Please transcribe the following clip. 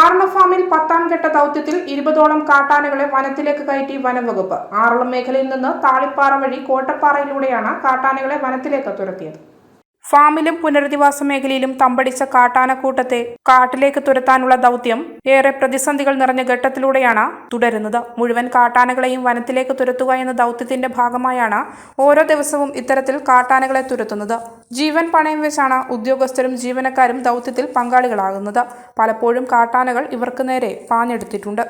ആറള ഫാമിൽ പത്താം ഘട്ട ദൗത്യത്തിൽ ഇരുപതോളം കാട്ടാനകളെ വനത്തിലേക്ക് കയറ്റി വനംവകുപ്പ് ആറളം മേഖലയിൽ നിന്ന് താളിപ്പാറ വഴി കോട്ടപ്പാറയിലൂടെയാണ് കാട്ടാനകളെ വനത്തിലേക്ക് തുരത്തിയത്. ഫാമിലും പുനരധിവാസ മേഖലയിലും തമ്പടിച്ച കാട്ടാനക്കൂട്ടത്തെ കാട്ടിലേക്ക് തുരത്താനുള്ള ദൗത്യം ഏറെ പ്രതിസന്ധികൾ നിറഞ്ഞ ഘട്ടത്തിലൂടെയാണ് തുടരുന്നത്. മുഴുവൻ കാട്ടാനകളെയും വനത്തിലേക്ക് തുരത്തുക എന്ന ദൗത്യത്തിന്റെ ഭാഗമായാണ് ഓരോ ദിവസവും ഇത്തരത്തിൽ കാട്ടാനകളെ തുരത്തുന്നത്. ജീവൻ പണയം വെച്ചാണ് ഉദ്യോഗസ്ഥരും ജീവനക്കാരും ദൗത്യത്തിൽ പങ്കാളികളാകുന്നത്. പലപ്പോഴും കാട്ടാനകൾ ഇവർക്ക് നേരെ പാഞ്ഞെടുത്തിട്ടുണ്ട്.